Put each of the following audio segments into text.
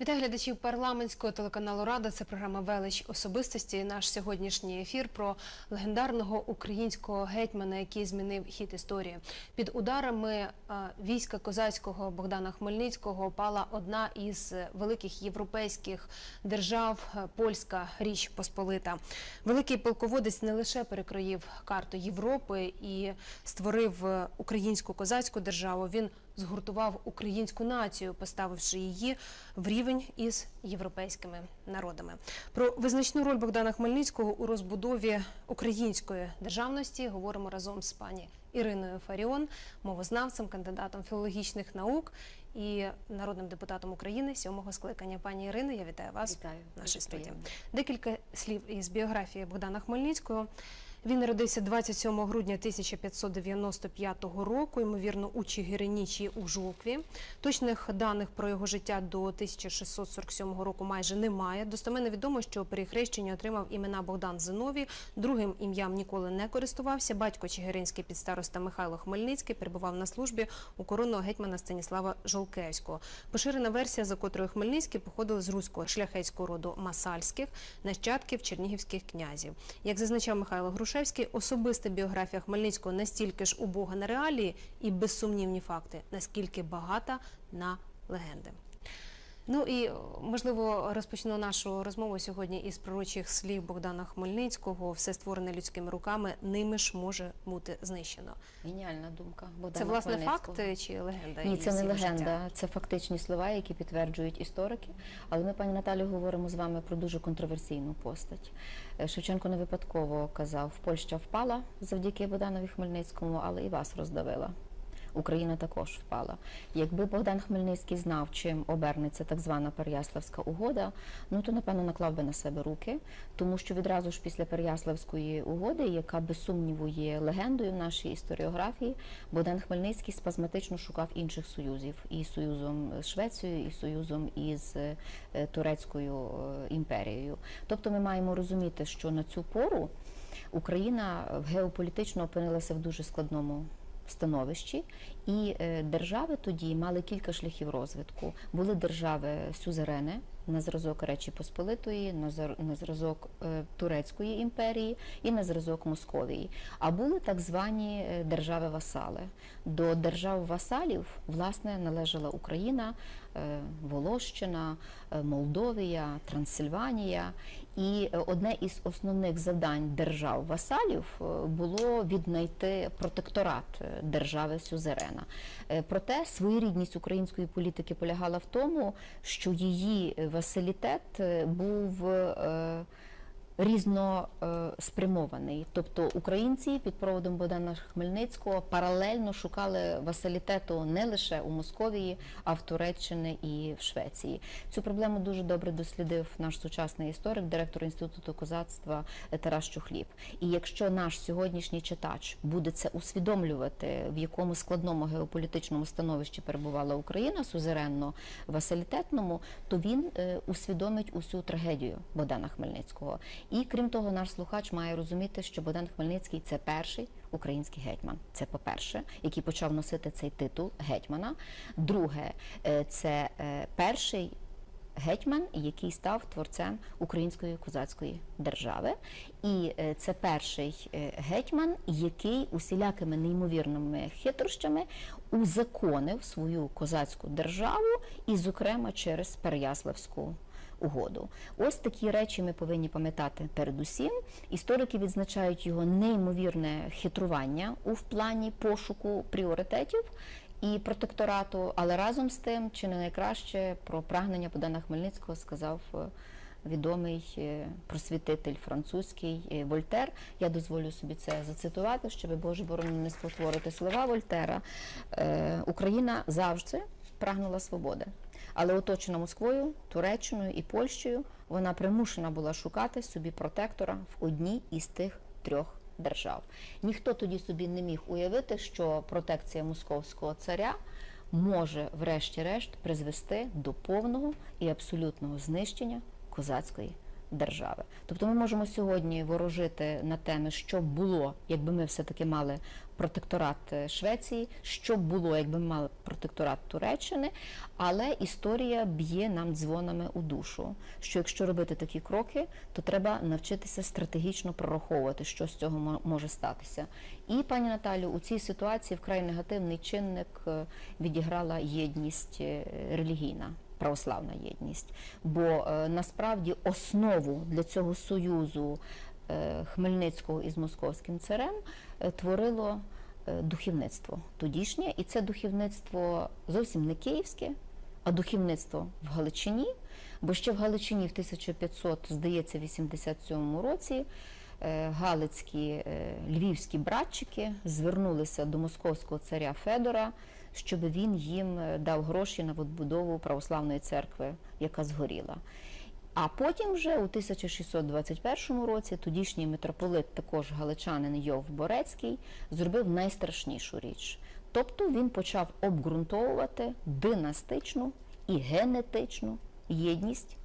Вітаю глядачів парламентського телеканалу Рада. Це програма Велич особистості. Наш сьогоднішній ефір про легендарного українського гетьмана, який змінив хід історії. Під ударами е, війська козацького Богдана Хмельницького пала одна із великих європейських держав е, польська річ Посполита. Великий полководець не лише перекроїв карту Європи і створив е, українську козацьку державу. Він згуртував українську націю, поставивши її в рівень із європейськими народами. Про визначну роль Богдана Хмельницького у розбудові української державності говоримо разом з пані Іриною Фаріон, мовознавцем, кандидатом філологічних наук і народним депутатом України сьомого скликання. Пані Ірино, я вітаю вас Вітаю. в нашій студії. Декілька слів із біографії Богдана Хмельницького. Він народився 27 грудня 1595 року, ймовірно, у Чигиринічі у Жукві. Точних даних про його життя до 1647 року майже немає. Достеменно відомо, що при хрещенні отримав імена Богдан Зиновій, другим ім'ям ніколи не користувався. Батько Чигиринський підстароста Михайло Хмельницький перебував на службі у коронного гетьмана Станіслава Жолкевського. Поширена версія, за котрою Хмельницький походив з руського шляхетського роду Масальських, нащадків чернігівських князів. Як зазначав Михайло Грушевський, особиста біографія Хмельницького настільки ж убога на реалії і безсумнівні факти, наскільки багата на легенди. Ну і можливо розпочну нашу розмову сьогодні із пророчих слів Богдана Хмельницького. Все створене людськими руками, ними ж може бути знищено. Геніальна думка. Богдана Це власне факт чи легенда? Ні, це не легенда, життя? це фактичні слова, які підтверджують історики. Але ми, пані Наталю, говоримо з вами про дуже контроверсійну постать. Е, Шевченко не випадково казав, Польща впала завдяки Богданові Хмельницькому, але і вас роздавила. Україна також впала. Якби Богдан Хмельницький знав, чим обернеться так звана Переяславська угода, ну то напевно наклав би на себе руки, тому що відразу ж після Переяславської угоди, яка без сумніву є легендою в нашій історіографії, Богдан Хмельницький спазматично шукав інших союзів і союзом з Швецією, і союзом із е, Турецькою е, імперією. Тобто, ми маємо розуміти, що на цю пору Україна е, геополітично опинилася в дуже складному становищі, і е, держави тоді мали кілька шляхів розвитку. Були держави сюзерени на зразок Речі Посполитої, на зразок е, Турецької імперії і на зразок Московії. А були так звані е, держави-васали. До держав-васалів власне належала Україна, Волощина, е, Молдовія, Трансильванія. І е, одне із основних завдань держав-васалів е, було віднайти протекторат е, держави Сюзерена. Е, Проте своєрідність української політики полягала в тому, що її василітет е, був е, різно е, спрямований. Тобто українці під проводом Богдана Хмельницького паралельно шукали васалітету не лише у Московії, а в Туреччині і в Швеції. Цю проблему дуже добре дослідив наш сучасний історик, директор інституту козацтва Тарас Чухліб. І якщо наш сьогоднішній читач буде це усвідомлювати, в якому складному геополітичному становищі перебувала Україна сузеренно васалітетному, то він е, усвідомить усю трагедію Богдана Хмельницького. І крім того, наш слухач має розуміти, що Богдан Хмельницький це перший український гетьман. Це по-перше, який почав носити цей титул гетьмана. Друге, е, це е, перший гетьман, який став творцем української козацької держави. І е, це перший гетьман, який усілякими неймовірними хитрощами узаконив свою козацьку державу, і, зокрема, через Переяславську угоду. Ось такі речі ми повинні пам'ятати передусім. Історики відзначають його неймовірне хитрування у плані пошуку пріоритетів і протекторату, але разом з тим, чи не найкраще про прагнення Богдана Хмельницького сказав. е, Відомий е, просвітитель французький е, Вольтер. Я дозволю собі це зацитувати, щоб Боже борони не спотворити слова Вольтера. Україна завжди прагнула свободи, але оточена Москвою, Туреччиною і Польщею, вона примушена була шукати собі протектора в одній із тих трьох держав. Ніхто тоді собі не міг уявити, що протекція московського царя може, врешті-решт, призвести до повного і абсолютного знищення козацької держави. Тобто ми можемо сьогодні ворожити на теми, що було, якби ми все-таки мали протекторат е, Швеції, що було, якби ми мали протекторат Туреччини, але історія б'є нам дзвонами у душу. Що якщо робити такі кроки, то треба навчитися стратегічно прораховувати, що з цього може статися. І пані Наталю, у цій ситуації вкрай негативний чинник е, відіграла єдність е, релігійна. Православна єдність, бо е, насправді основу для цього союзу е, Хмельницького із московським царем е, творило духовництво тодішнє, і це духовництво зовсім не київське, а духовництво в Галичині. Бо ще в Галичині в 1500, здається, 87 році галицькі львівські братчики звернулися до московського царя Федора, щоб він їм е, дав гроші на відбудову православної церкви, яка згоріла. А потім вже у 1621 році тодішній митрополит, також галичанин Йов Борецький, зробив найстрашнішу річ. Тобто він почав обґрунтовувати династичну і генетичну єдність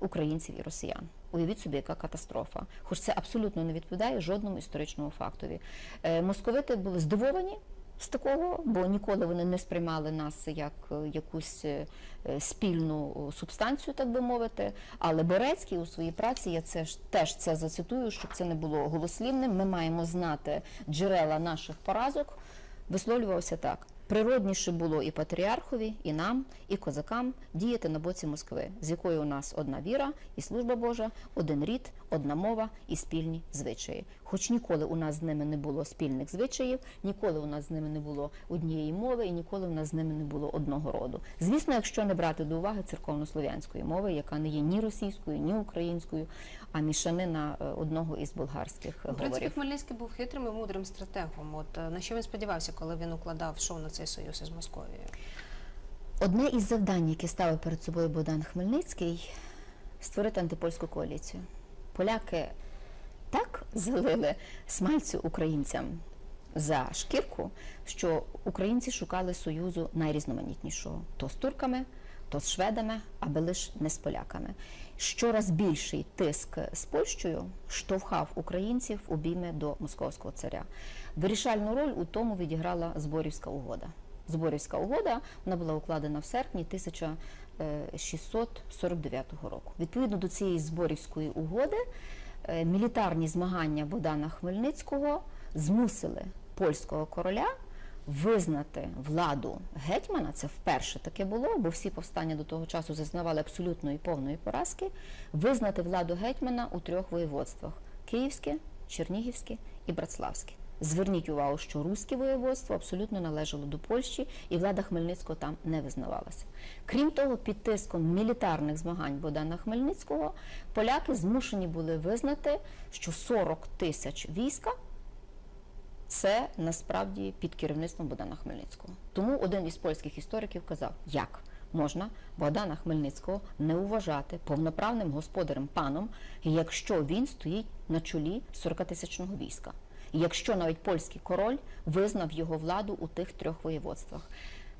українців і росіян. Уявіть собі, яка катастрофа. Хоч це абсолютно не відповідає жодному історичному фактові. Е, московити були здивовані з такого, бо ніколи вони не сприймали нас як е, якусь е, спільну субстанцію, так би мовити. Але Борецький у своїй праці, я це ж теж це зацитую, щоб це не було голослівним. Ми маємо знати джерела наших поразок. Висловлювався так. Природніше було і патріархові, і нам, і козакам діяти на боці Москви, з якою у нас одна віра і служба Божа, один рід, одна мова і спільні звичаї. Хоч ніколи у нас з ними не було спільних звичаїв, ніколи у нас з ними не було однієї мови, і ніколи у нас з ними не було одного роду. Звісно, якщо не брати до уваги церковнослов'янської мови, яка не є ні російською, ні українською, а мішанина е, одного із болгарських В принципі, говорів. Хмельницький був хитрим і мудрим стратегом. От е, на що він сподівався, коли він укладав шоу на цей союз із Московією? Одне із завдань, яке ставив перед собою Богдан Хмельницький, створити антипольську коаліцію. Поляки так залили смальцю українцям за шкірку, що українці шукали союзу найрізноманітнішого то з турками, то з шведами, аби лише не з поляками. Щораз більший тиск з Польщею штовхав українців у бійми до московського царя. Вирішальну роль у тому відіграла Зборівська угода. Зборівська угода вона була укладена в серпні 1649 року. Відповідно до цієї зборівської угоди, е, мілітарні змагання Богдана Хмельницького змусили польського короля визнати владу гетьмана. Це вперше таке було, бо всі повстання до того часу зазнавали абсолютної повної поразки. Визнати владу гетьмана у трьох воєводствах: Київське, Чернігівське і Братславське. Зверніть увагу, що руське воєводство абсолютно належало до Польщі, і влада Хмельницького там не визнавалася. Крім того, під тиском мілітарних змагань Богдана Хмельницького поляки змушені були визнати, що 40 тисяч війська це насправді під керівництвом Богдана Хмельницького. Тому один із польських істориків казав, як можна Богдана Хмельницького не вважати повноправним господарем паном, якщо він стоїть на чолі 40-тисячного війська. Якщо навіть польський король визнав його владу у тих трьох воєводствах.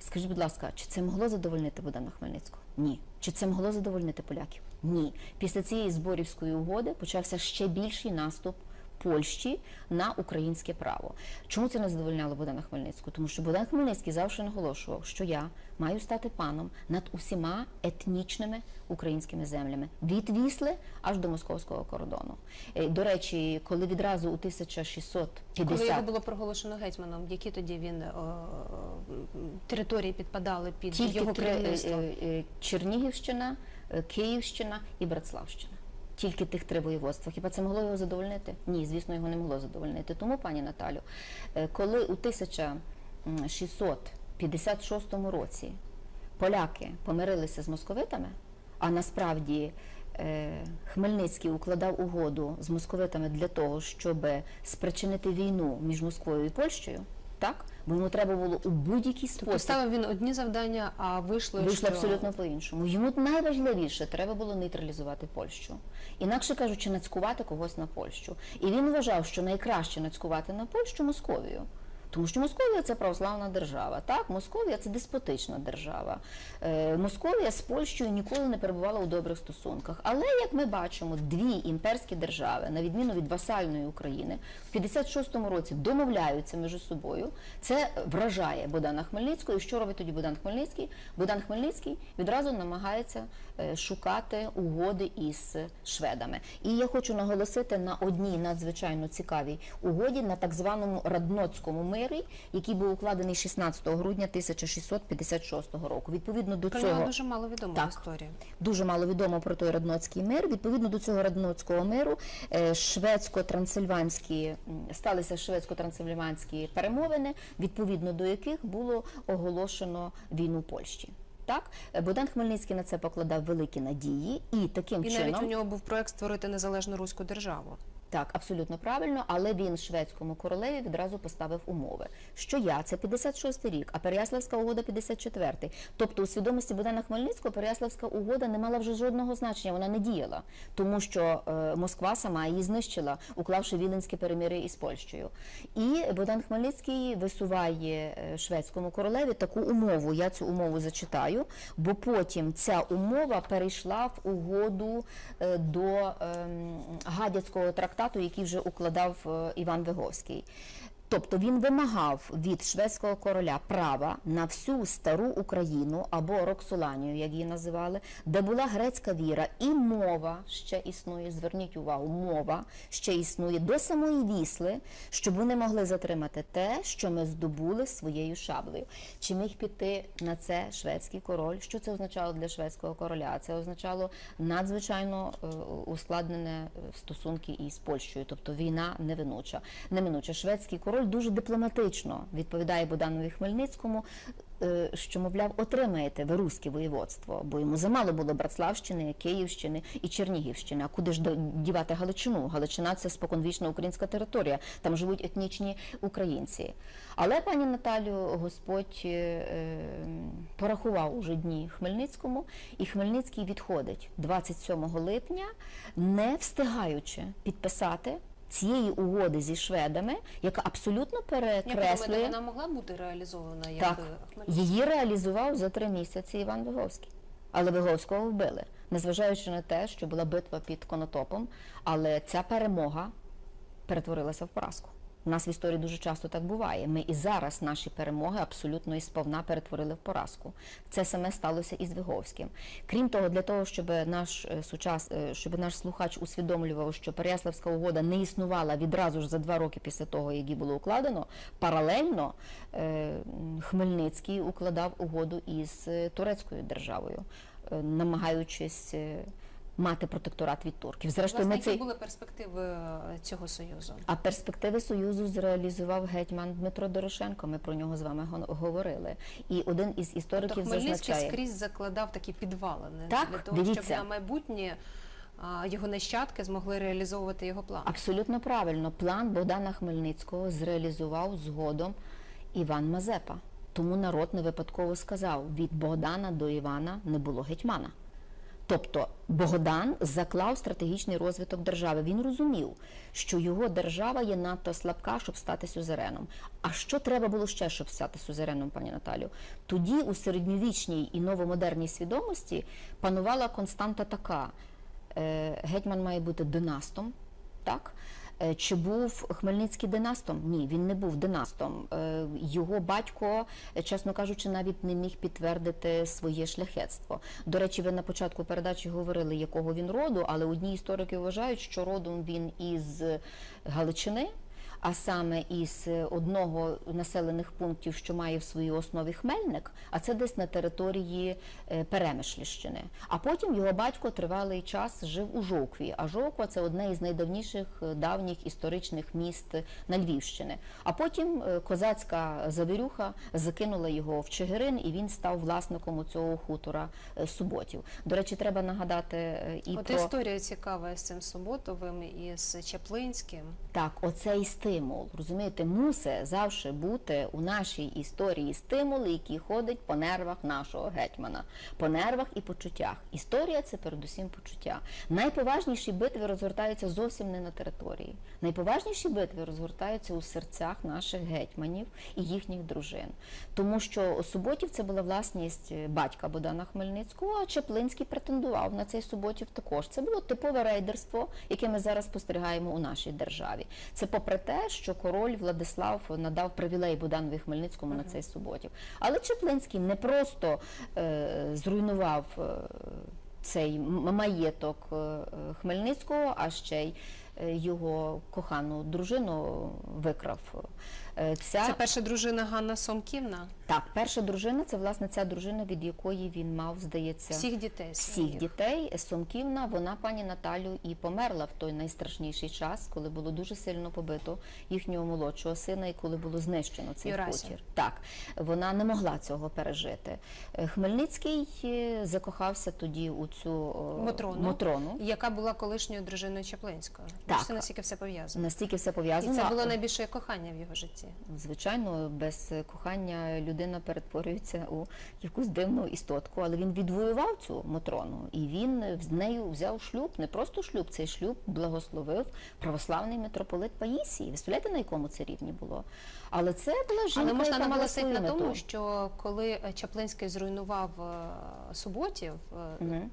Скажіть, будь ласка, чи це могло задовольнити Богдана Хмельницького? Ні. Чи це могло задовольнити поляків? Ні. Після цієї зборівської угоди почався ще більший наступ Польщі на українське право. Чому це не задовольняло Богдана Хмельницького? Тому що Богдан Хмельницький завжди наголошував, що я маю стати паном над усіма етнічними українськими землями від Вісли аж до московського кордону. Е, До речі, коли відразу у 1650 Коли його було проголошено гетьманом, які тоді він е, території підпадали під тільки його керівництво? е, е, Чернігівщина, е, Київщина і Братславщина. Тільки тих три воєводства. Хіба це могло його задовольнити? Ні, звісно, його не могло задовольнити. Тому, пані Наталю, е, коли у 1656 році поляки помирилися з московитами, а насправді е, Хмельницький укладав угоду з московитами для того, щоб спричинити війну між Москвою і Польщею, так? Бо йому треба було у будь-який Тобто спосіб ставив він одні завдання, а вийшло, Вийшло що... абсолютно по-іншому. Йому найважливіше треба було нейтралізувати Польщу. Інакше кажучи, нацькувати когось на Польщу. І він вважав, що найкраще нацькувати на Польщу Московію. Тому що Московія це православна держава. Так, Московія це деспотична держава. Е, Московія з Польщею ніколи не перебувала у добрих стосунках. Але як ми бачимо, дві імперські держави, на відміну від васальної України, в 56-му році домовляються між собою. Це вражає Богдана Хмельницького. І що робить тоді Богдан Хмельницький? Богдан Хмельницький відразу намагається е, шукати угоди із шведами. І я хочу наголосити на одній надзвичайно цікавій угоді на так званому Радноцькому мирі, який був укладений 16 грудня 1656 року. Відповідно до Про цього нього дуже мало відомо Так. в історії. дуже мало відомо про той Радноцький мир. Відповідно до цього Радноцького миру е, шведсько-трансильванські сталися шведсько-трансильванські перемовини, відповідно до яких було оголошено війну Польщі. Так, Е, Богдан Хмельницький на це покладав великі надії, і таким І чином навіть у нього був проект створити незалежну руську державу. Так, абсолютно правильно, але він шведському королеві відразу поставив умови, що я це 56 рік, а Переяславська угода 54-й. Тобто у свідомості Богдана Хмельницького Переяславська угода не мала вже жодного значення, вона не діяла, тому що е, Москва сама її знищила, уклавши Віленське перемир'я із Польщею. І Богдан Хмельницький висуває е, шведському королеві таку умову. Я цю умову зачитаю, бо потім ця умова перейшла в угоду е, до ем, Гадяцького трактату, який вже укладав е, Іван Виговський. Тобто він вимагав від шведського короля права на всю стару Україну або Роксоланію, як її називали, де була грецька віра, і мова ще існує. Зверніть увагу, мова ще існує до самої вісли, щоб вони могли затримати те, що ми здобули своєю шаблею. Чи міг піти на це шведський король? Що це означало для шведського короля? Це означало надзвичайно е, ускладнене е, стосунки із Польщею, тобто війна невинуча. Неминуча. Шведський король дуже дипломатично відповідає Богданові Хмельницькому, е, що, мовляв, отримаєте ви руське воєводство, бо йому замало було Братславщини, Київщини і Чернігівщини. А куди ж дівати Галичину? Галичина це споконвічна українська територія, там живуть етнічні українці. Але пані Наталю, Господь е, е, порахував уже дні Хмельницькому, і Хмельницький відходить 27 липня, не встигаючи підписати. Цієї угоди зі шведами, яка абсолютно Як ви думаєте, вона могла бути реалізована як так, е, її реалізував за три місяці Іван Виговський. Але Виговського вбили, незважаючи на те, що була битва під Конотопом, але ця перемога перетворилася в поразку. У нас в історії дуже часто так буває. Ми і зараз наші перемоги абсолютно і сповна перетворили в поразку. Це саме сталося і з Виговським. Крім того, для того, щоб наш е, сучас, е, щоб наш слухач усвідомлював, що Переяславська угода не існувала відразу ж за два роки після того, як її було укладено, паралельно е, Хмельницький укладав угоду із турецькою державою, намагаючись мати протекторат від турків. Зрештою, Власне, ми які цей були перспективи е, цього союзу? а перспективи союзу зреалізував гетьман Дмитро Дорошенко. Ми про нього з вами го- говорили. І один із Тобто істориків Хмельницький скрізь закладав такі підвалини Так, для того, щоб на майбутнє його нащадки змогли реалізовувати його план. абсолютно правильно. План Богдана Хмельницького зреалізував згодом Іван Мазепа. Тому народ не випадково сказав: від Богдана до Івана не було гетьмана. Тобто Богдан заклав стратегічний розвиток держави. Він розумів, що його держава є надто слабка, щоб стати сюзереном. А що треба було ще, щоб стати сюзереном, пані Наталю? Тоді у середньовічній і новомодерній свідомості панувала константа така: е, гетьман має бути династом, так? Е, Чи був Хмельницький династом? Ні, він не був династом. Е, Його батько, е, чесно кажучи, навіть не міг підтвердити своє шляхетство. До речі, ви на початку передачі говорили, якого він роду, але одні історики вважають, що родом він із Галичини. А саме із е, одного населених пунктів, що має в своїй основі Хмельник, а це десь на території е, Перемишлівщини. А потім його батько тривалий час жив у Жовкві. А Жовква це одне із найдавніших е, давніх історичних міст на Львівщини. А потім козацька завірюха закинула його в Чигирин, і він став власником цього хутора Суботів. До речі, треба нагадати і От про історія цікава з цим Суботовим і з Чаплинським. Так, оцей стиль. Стимул. Розумієте, мусить завжди бути у нашій історії стимул, який ходить по нервах нашого гетьмана, по нервах і почуттях. Історія це передусім почуття. Найповажніші битви розгортаються зовсім не на території. Найповажніші битви розгортаються у серцях наших гетьманів і їхніх дружин. Тому що Суботів це була власність батька Богдана Хмельницького, а Чеплинський претендував на цей Суботів також. Це було типове рейдерство, яке ми зараз спостерігаємо у нашій державі. Це попри те, що король Владислав надав привілей Богданові Хмельницькому на цей Суботів. Але Чеплинський не просто е, зруйнував. е, цей маєток е, Хмельницького, а ще й його кохану дружину викрав. Е, Ця Це перша дружина Ганна Сомківна. так, перша дружина це власне ця дружина, від якої він мав, здається, Всіх дітей всіх своїх. дітей. Сомківна, вона пані Наталю і померла в той найстрашніший час, коли було дуже сильно побито їхнього молодшого сина, і коли було знищено цей Юрасю. хутір. Так, вона не могла цього пережити. Е, Хмельницький е, закохався тоді у цю Мотрону. Мотрону. Яка була колишньою дружиною Чаплинського. Так. Це настільки все пов'язано. Настільки все І пов'язано. це було найбільше кохання в його житті. Звичайно, без кохання людина перетворюється у якусь дивну істотку, але він відвоював цю Мотрону, і він з нею взяв шлюб, не просто шлюб, цей шлюб благословив православний митрополит Паїсій. Ви на якому це рівні було? Але це була жінка, Але можна наголосити на тому, мету. що коли Чаплинський зруйнував е, Суботів, Мгм.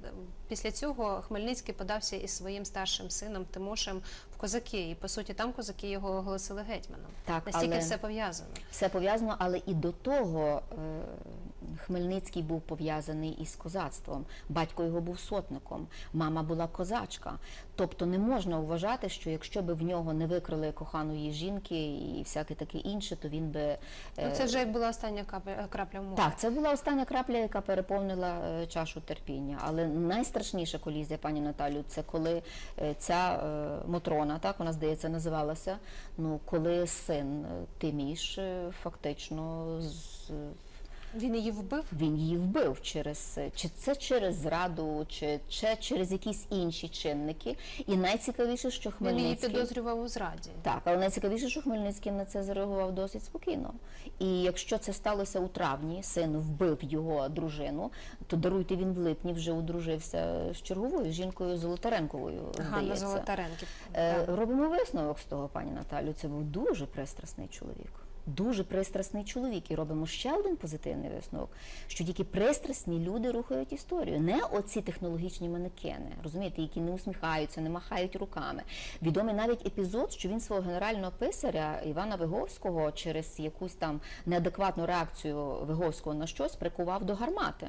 після цього Хмельницький подався із своїм старшим сином Тимошем козаки. І по суті, там козаки його оголосили гетьманом. Так, Настільки але- все пов'язано. Все пов'язано, але і до того е, Хмельницький був пов'язаний із козацтвом. Батько його був сотником, мама була козачка. Тобто не можна вважати, що якщо би в нього не викрили коханої жінки і всяке таке інше, то він би е, Ну, це вже була остання крапля в морі. так, це була остання крапля, яка переповнила е, чашу терпіння. Але найстрашніша колізія, пані Наталю, це коли е, ця е, Мотрона, так вона здається, називалася. Ну, коли син е, Тиміш е, фактично з Він її вбив. він її вбив через е, чи це через зраду, чи, чи через якісь інші чинники. І найцікавіше, що Він її Хмельницький підозрював у зраді. так, але найцікавіше, що Хмельницький на це зареагував досить спокійно. І якщо це сталося у травні, син вбив його дружину, то даруйте він в липні вже одружився з черговою жінкою Золотаренковою. Ганна Золотаренків. Е, робимо висновок з того, пані Наталю. Це був дуже пристрасний чоловік. Дуже пристрасний чоловік, і робимо ще один позитивний висновок, що тільки пристрасні люди рухають історію, не оці технологічні манекени, розумієте, які не усміхаються, не махають руками. Відомий навіть епізод, що він свого генерального писаря Івана Виговського через якусь там неадекватну реакцію Виговського на щось прикував до гармати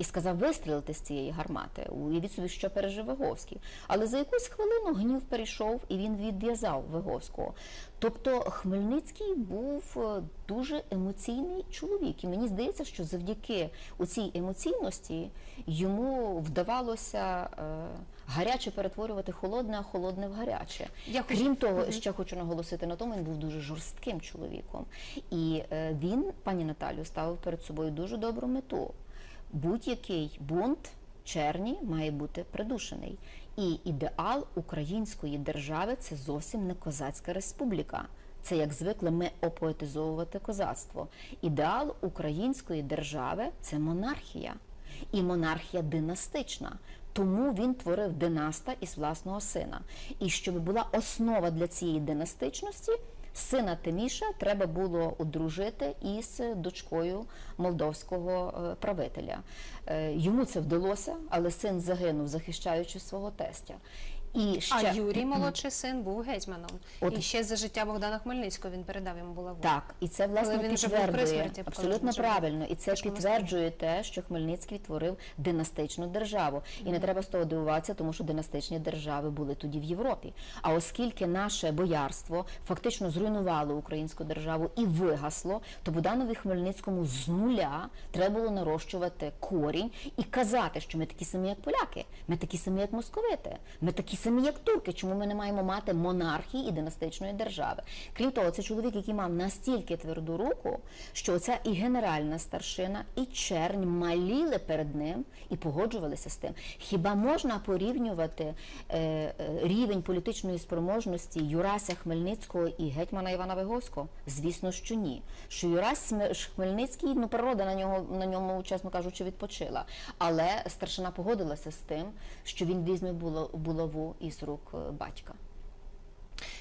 і сказав вистрілити з цієї гармати. Уявіть собі, що пережив Виговський. Але за якусь хвилину гнів перейшов і він відв'язав Виговського. Тобто Хмельницький був е, дуже емоційний чоловік, і мені здається, що завдяки у цій емоційності йому вдавалося е, гаряче перетворювати холодне, а холодне в гаряче. Я хочу- Крім того, ще хочу наголосити на тому, він був дуже жорстким чоловіком. І е, він, пані Наталю, ставив перед собою дуже добру мету. Будь-який бунт черні має бути придушений. І ідеал української держави це зовсім не козацька республіка. Це як звикли ми опоетизовувати козацтво. Ідеал української держави це монархія. І монархія династична. Тому він творив династа із власного сина. І щоб була основа для цієї династичності, сина Тиміша треба було одружити із дочкою молдовського е, правителя. Е, Йому це вдалося, але син загинув, захищаючи свого тестя. І ще А Юрій, молодший син, був гетьманом. От- І ще за життя Богдана Хмельницького він передав йому булаву. Так, і це власне Коли він підтверджує смерті, абсолютно правильно, і це підтверджує те, що Хмельницький творив династичну державу. І не треба з того дивуватися, тому що династичні держави були тоді в Європі. А оскільки наше боярство фактично зруйнувало українську державу і вигасло, то Богданові Хмельницькому з нуля треба було нарощувати корінь і казати, що ми такі самі, як поляки, ми такі самі, як московити, ми такі самі як турки, чому ми не маємо мати монархії і династичної держави. Крім того, це чоловік, який мав настільки тверду руку, що оця і генеральна старшина, і чернь маліли перед ним і погоджувалися з тим. Хіба можна порівнювати е, е, рівень політичної спроможності Юрася Хмельницького і гетьмана Івана Виговського? Звісно, що ні. Що Юрась Хмельницький, ну природа на нього на ньому, чесно кажучи, відпочила. Але старшина погодилася з тим, що він візьме булаву із рук е, батька.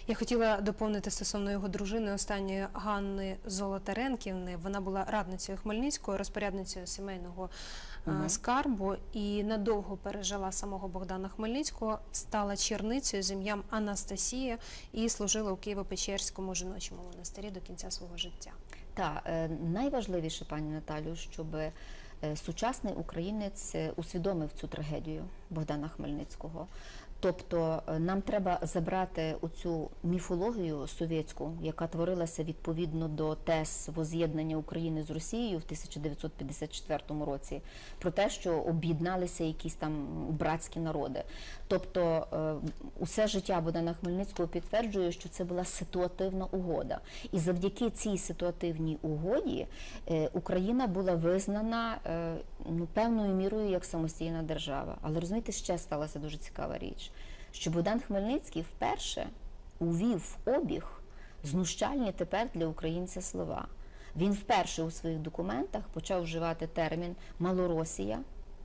Я хотіла доповнити стосовно його дружини останньої Ганни Золотаренківни. Вона була радницею Хмельницького, розпорядницею сімейного Мгм. скарбу і надовго пережила самого Богдана Хмельницького, стала черницею з ім'ям Анастасія і служила у Києво-Печерському жіночому монастирі до кінця свого життя. Та е, найважливіше, пані Наталю, щоб сучасний українець е, усвідомив цю трагедію Богдана Хмельницького. Тобто е, нам треба забрати оцю міфологію совєтську, яка творилася відповідно до тез воз'єднання України з Росією в 1954 році, про те, що об'єдналися якісь там братські народи. Тобто е, усе життя Богдана Хмельницького підтверджує, що це була ситуативна угода. І завдяки цій ситуативній угоді е, Україна була визнана ну, певною мірою як самостійна держава. Але розумієте, ще сталася дуже цікава річ, що Богдан Хмельницький вперше увів в обіг знущальні тепер для українця слова. Він вперше у своїх документах почав вживати термін Малоросія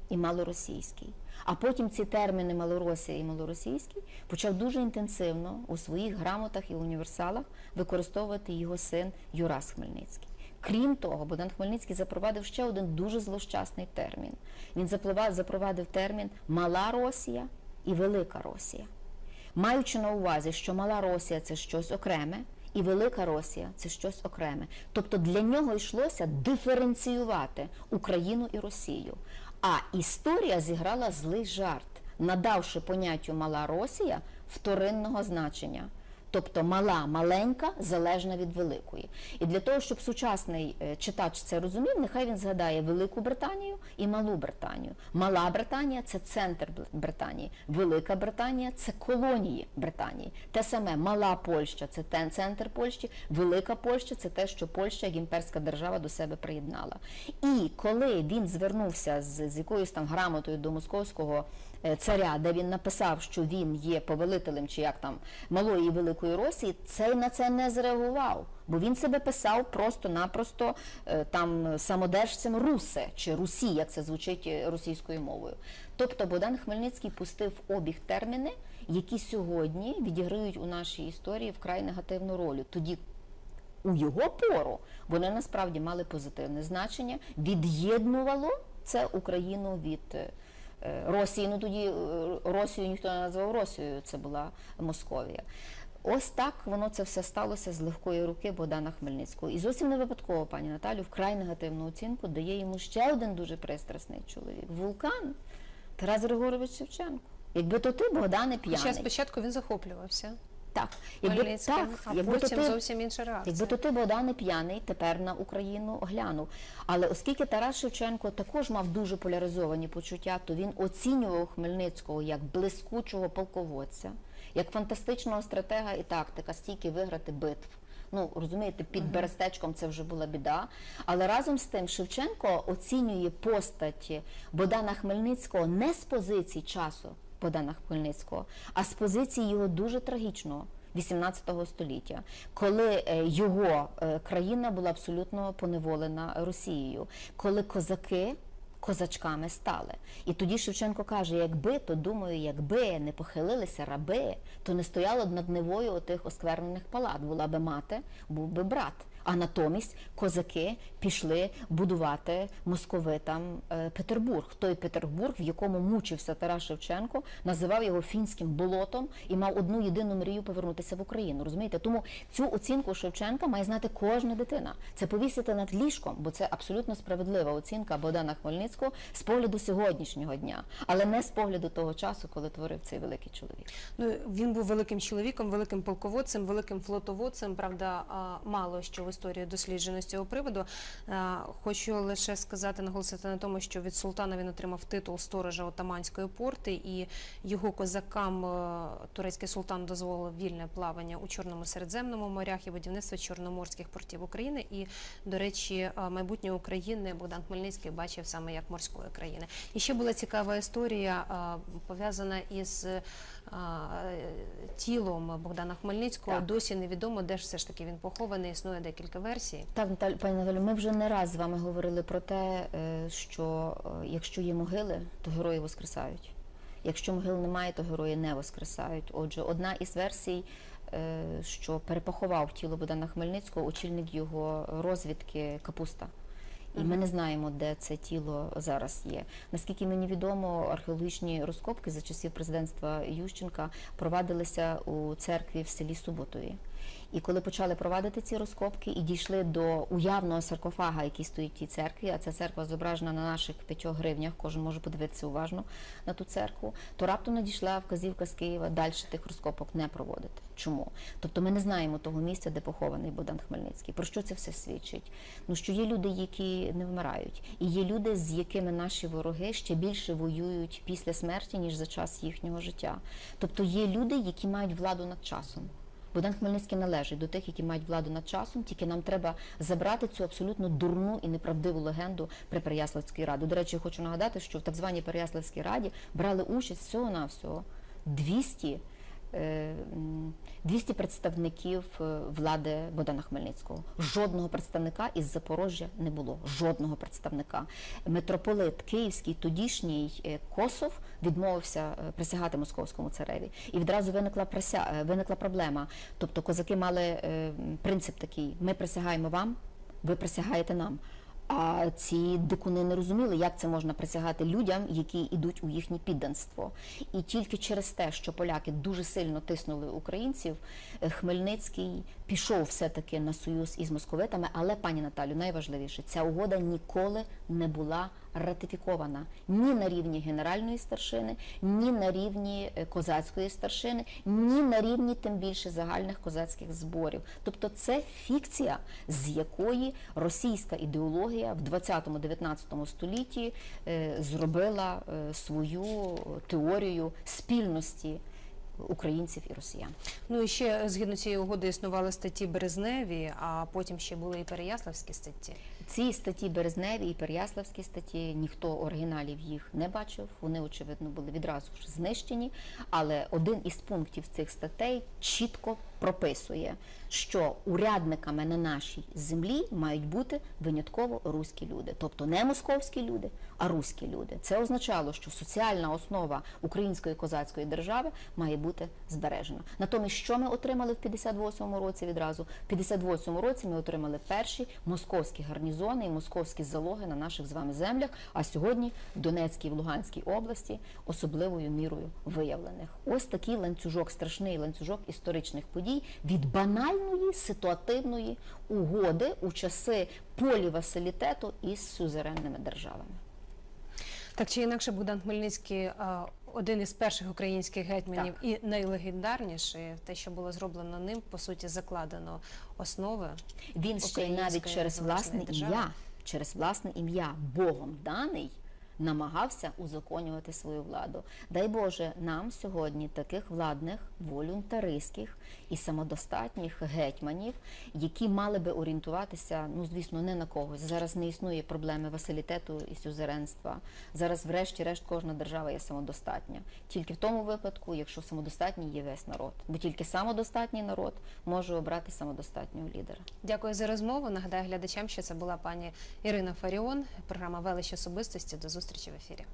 і малоросійський. А потім ці терміни Малоросія і малоросійський почав дуже інтенсивно у своїх грамотах і універсалах використовувати його син Юрас Хмельницький. Крім того, Богдан Хмельницький запровадив ще один дуже злощасний термін. Він запровадив термін Мала Росія і Велика Росія. Маючи на увазі, що Мала Росія це щось окреме, і Велика Росія це щось окреме. Тобто для нього йшлося диференціювати Україну і Росію. А історія зіграла злий жарт, надавши поняттю Мала Росія вторинного значення. Тобто мала, маленька, залежна від великої. І для того, щоб сучасний е, читач це розумів, нехай він згадає Велику Британію і Малу Британію. Мала Британія це центр Британії, Велика Британія це колонії Британії. Те саме Мала Польща це центр Польщі, Велика Польща це те, що Польща як імперська держава до себе приєднала. І коли він звернувся з, з якоюсь там грамотою до московського царя, де він написав, що він є повелителем чи як там малої і великої Росії, цей на це не зреагував. Бо він себе писав просто-напросто е, там самодержцем Русе чи Русі, як це звучить е, російською мовою. Тобто Богдан Хмельницький пустив обіг терміни, які сьогодні відіграють у нашій історії вкрай негативну роль. Тоді у його пору вони насправді мали позитивне значення, від'єднувало це Україну від е, е, Росії. Ну тоді е, Росію ніхто не назвав Росією, це була Московія. Ось так воно це все сталося з легкої руки Богдана Хмельницького. І зовсім не випадково пані Наталю вкрай негативну оцінку дає йому ще один дуже пристрасний чоловік вулкан Тарас Григорович Шевченко. Якби то ти, Богдане, п'яний. спочатку він захоплювався Так, якби, так, а якби потім ти, зовсім інша реакція. Якби то ти Богдане п'яний, тепер на Україну глянув. Але оскільки Тарас Шевченко також мав дуже поляризовані почуття, то він оцінював Хмельницького як блискучого полководця, як фантастичного стратега і тактика, стільки виграти битв. Ну розумієте, під Берестечком це вже була біда. Але разом з тим Шевченко оцінює постать Богдана Хмельницького не з позиції часу Богдана Хмельницького, а з позиції його дуже трагічного. 18 століття, коли е, його е, країна була абсолютно поневолена Росією, коли козаки козачками стали. І тоді Шевченко каже: якби, то думаю, якби не похилилися раби, то не стояло б над Невою отих осквернених палат. Була би мати, був би брат. А натомість козаки пішли будувати московитам е, Петербург. Той Петербург, в якому мучився Тарас Шевченко, називав його фінським болотом і мав одну єдину мрію повернутися в Україну. Розумієте? Тому цю оцінку Шевченка має знати кожна дитина. Це повісити над ліжком, бо це абсолютно справедлива оцінка Богдана Хмельницького з погляду сьогоднішнього дня, але не з погляду того часу, коли творив цей великий чоловік. Ну, він був великим чоловіком, великим полководцем, великим флотоводцем. Правда, мало що історію досліджено з цього приводу. Е, Хочу лише сказати, наголосити на тому, що від султана він отримав титул сторожа Отаманської порти, і його козакам е, турецький султан дозволив вільне плавання у Чорному Середземному морях і будівництво чорноморських портів України. І, до речі, е, майбутнє України Богдан Хмельницький бачив саме як морської країни. І ще була цікава історія пов'язана із тілом Богдана Хмельницького. Так. Досі невідомо, де ж все ж таки він похований. Існує декілька версій. Так, Наталь, пані Наталю, ми вже не раз з вами говорили про те, е, що е, якщо є могили, то герої воскресають. Якщо могил немає, то герої не воскресають. Отже, одна із версій, е, що перепоховав тіло Богдана Хмельницького, очільник його розвідки Капуста. І ми не знаємо, де це тіло зараз є. Наскільки мені відомо, археологічні розкопки за часів президентства Ющенка провадилися у церкві в селі Суботові. І коли почали провадити ці розкопки і дійшли до уявного саркофага, який стоїть в тій церкві, а ця церква зображена на наших п'ятьох гривнях, кожен може подивитися уважно на ту церкву, то раптом надійшла вказівка з Києва далі тих розкопок не проводити. Чому? Тобто ми не знаємо того місця, де похований Богдан Хмельницький. Про що це все свідчить? Ну що є люди, які не вмирають, і є люди, з якими наші вороги ще більше воюють після смерті, ніж за час їхнього життя. Тобто є люди, які мають владу над часом. Богдан Хмельницький належить до тих, які мають владу над часом, тільки нам треба забрати цю абсолютно дурну і неправдиву легенду при Переяславській раді. До речі, хочу нагадати, що в так званій Переяславській раді брали участь всього навсього 200 е, м, 200 представників е, влади Богдана Хмельницького. Жодного представника із Запорожжя не було. Жодного представника. Митрополит Київський, тодішній е, Косов, відмовився е, присягати московському цареві. І відразу виникла прися... е, виникла проблема. Тобто козаки мали е, принцип такий: ми присягаємо вам, ви присягаєте нам. А ці дикуни не розуміли, як це можна присягати людям, які йдуть у їхнє підданство. І тільки через те, що поляки дуже сильно тиснули українців, е, Хмельницький пішов все-таки на союз із московитами. Але, пані Наталю, найважливіше, ця угода ніколи не була ратифікована ні на рівні генеральної старшини, ні на рівні е, козацької старшини, ні на рівні тим більше загальних козацьких зборів. Тобто це фікція, з якої російська ідеологія в 20-19 столітті е, зробила е, свою теорію спільності українців і росіян. Ну і ще згідно цієї угоди існували статті Березневі, а потім ще були і Переяславські статті. Ці статті Березневі і Переяславські статті ніхто оригіналів їх не бачив. Вони очевидно були відразу ж знищені. Але один із пунктів цих статей чітко прописує, що урядниками на нашій землі мають бути винятково руські люди, тобто не московські люди, а руські люди. Це означало, що соціальна основа української козацької держави має бути збережена. Натомість, що ми отримали в 58-му році відразу? В 58-му році ми отримали перші московські гарнізони і московські залоги на наших з вами землях. А сьогодні в Донецькій і в Луганській області особливою мірою виявлених. Ось такий ланцюжок, страшний ланцюжок історичних подій від банальної ситуативної угоди у часи полівасилітету із сюзеренними державами. Так чи інакше, Богдан Хмельницький один із перших українських гетьманів і найлегендарніший. Те, що було зроблено ним, по суті, закладено основи. Він ще й навіть через власне ім'я, через власне ім'я Богом даний. Намагався узаконювати свою владу. Дай Боже нам сьогодні таких владних, волюнтаристських і самодостатніх гетьманів, які мали би орієнтуватися, ну звісно, не на когось. Зараз не існує проблеми василітету і сюзеренства. Зараз, врешті-решт, кожна держава є самодостатня. Тільки в тому випадку, якщо самодостатній є весь народ, бо тільки самодостатній народ може обрати самодостатнього лідера. Дякую за розмову. Нагадаю глядачам, що це була пані Ірина Фаріон, програма Велич особистості. До зустрічі в ефірі.